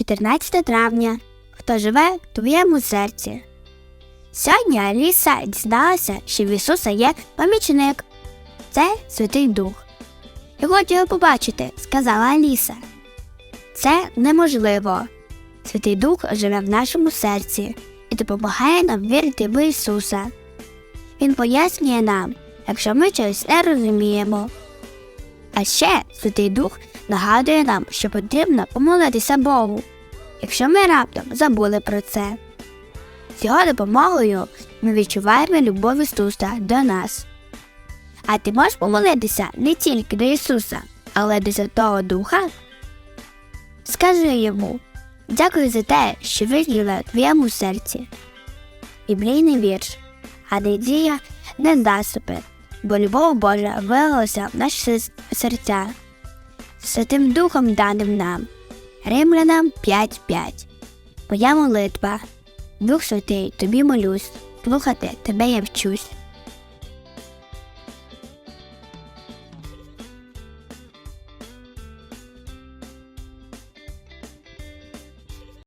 14 травня. Хто живе в твоєму серці? Сьогодні Аліса дізналася, що в Ісуса є помічник. Це Святий Дух. Я хочу його побачити, сказала Аліса. Це неможливо. Святий Дух живе в нашому серці і допомагає нам вірити в Ісуса. Він пояснює нам, якщо ми щось не розуміємо. А ще Святий Дух нагадує нам, що потрібно помолитися Богу, якщо ми раптом забули про це. З його допомогою ми відчуваємо любов Ісуса до нас. А ти можеш помолитися не тільки до Ісуса, але до Святого Духа? Скажи йому дякую за те, що ви жили в твоєму серці. Біблійний вірш, а надія не засупи, бо любов Божа вилилася в наші серця. Святим Духом даним нам. Римлянам 5.5. Моя молитва. Дух Святий, тобі молюсь, слухати тебе я вчусь.